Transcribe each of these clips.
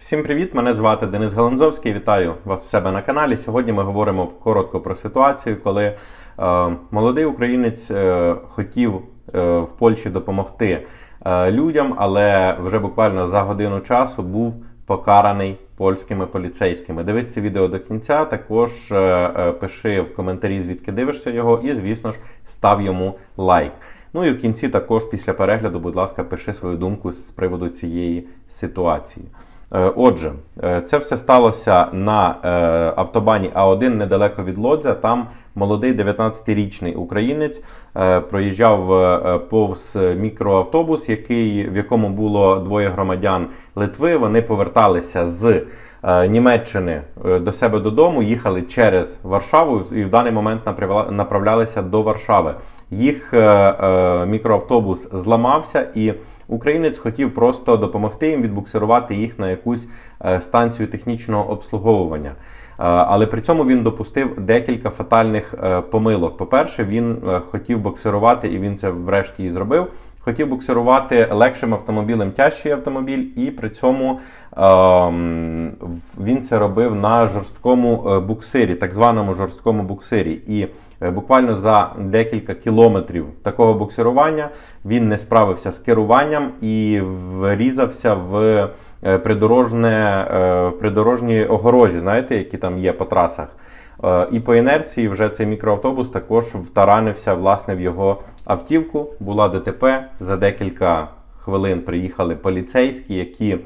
Всім привіт! Мене звати Денис Галанзовський. Вітаю вас в себе на каналі. Сьогодні ми говоримо коротко про ситуацію, коли е, молодий українець е, хотів е, в Польщі допомогти е, людям, але вже буквально за годину часу був покараний польськими поліцейськими. Дивись це відео до кінця. Також е, е, пиши в коментарі, звідки дивишся його, і звісно ж став йому лайк. Ну і в кінці також після перегляду, будь ласка, пиши свою думку з приводу цієї ситуації. Е, Отже, е, це все сталося на е, автобані А1 недалеко від Лодзя. Там молодий 19-річний українець проїжджав повз мікроавтобус, який, в якому було двоє громадян Литви. Вони поверталися з Німеччини до себе додому, їхали через Варшаву і в даний момент направлялися до Варшави. Їх мікроавтобус зламався і. Українець хотів просто допомогти їм відбуксирувати їх на якусь е, станцію технічного обслуговування. Е, Але при цьому він допустив декілька фатальних е, помилок. По-перше, він е, хотів буксирувати, і він це врешті і зробив. Хотів буксирувати легшим автомобілем тяжчий автомобіль, і при цьому ем, він це робив на жорсткому е, буксирі, так званому жорсткому буксирі. І е, буквально за декілька кілометрів такого буксирування він не справився з керуванням і врізався в е, придорожне, е, в придорожній огорожі, знаєте, які там є по трасах. Е, І по інерції вже цей мікроавтобус також втаранився власне в його автівку. Була ДТП. За декілька хвилин приїхали поліцейські, які е, е,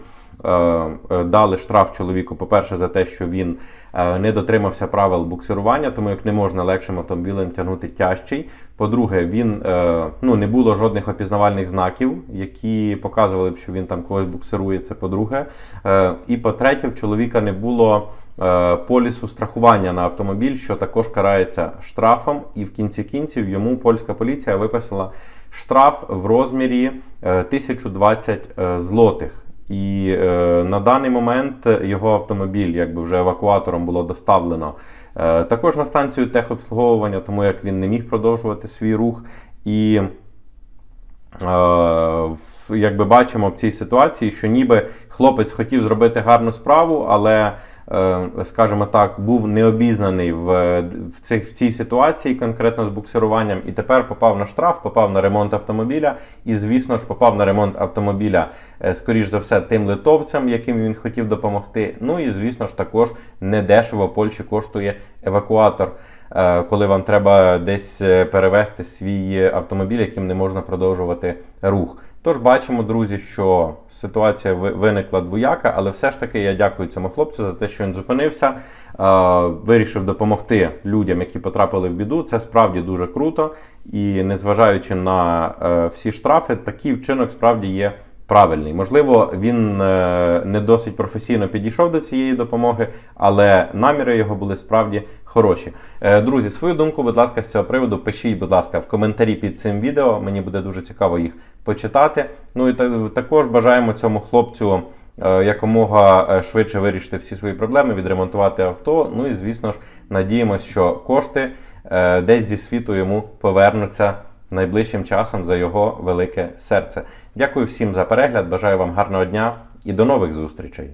дали штраф чоловіку, по-перше, за те, що він е, не дотримався правил буксирування, тому як не можна легшим автомобілем тягнути тяжчий. По-друге, він е, ну не було жодних опізнавальних знаків, які показували б, що він там когось буксирує. Це по-друге. Е, і по-третє, в чоловіка не було е, полісу страхування на автомобіль, що також карається штрафом. І в кінці кінців йому польська поліція виписала штраф в розмірі е, 1020 е, злотих. І е, на даний момент його автомобіль, якби вже евакуатором було доставлено е, також на станцію техобслуговування, тому як він не міг продовжувати свій рух. І Е, в- якби бачимо в цій ситуації, що ніби хлопець хотів зробити гарну справу, але, скажімо так, був необізнаний в, в, цих, в цій ситуації, конкретно з буксируванням, і тепер попав на штраф, попав на ремонт автомобіля, і, звісно ж, попав на ремонт автомобіля, е, скоріш за все, тим литовцям, яким він хотів допомогти. Ну і, звісно ж, також недешево Польщі коштує евакуатор е, коли вам треба десь е, перевести свій автомобіль, яким не можна продовжувати рух. Тож бачимо, друзі, що ситуація ви- виникла двояка, але все ж таки я дякую цьому хлопцю за те, що він зупинився, е, вирішив допомогти людям, які потрапили в біду. Це справді дуже круто. І незважаючи на е, всі штрафи, такий вчинок справді є правильний. Можливо, він е, не досить професійно підійшов до цієї допомоги, але наміри його були справді хороші. Е, Друзі, свою думку, будь ласка, з цього приводу пишіть, будь ласка, в коментарі під цим відео. Мені буде дуже цікаво їх почитати. Ну і та- також бажаємо цьому хлопцю. е, Якомога швидше вирішити всі свої проблеми, відремонтувати авто. Ну і звісно ж, надіємося, що кошти десь зі світу йому повернуться найближчим часом за його велике серце. Дякую всім за перегляд. Бажаю вам гарного дня і до нових зустрічей.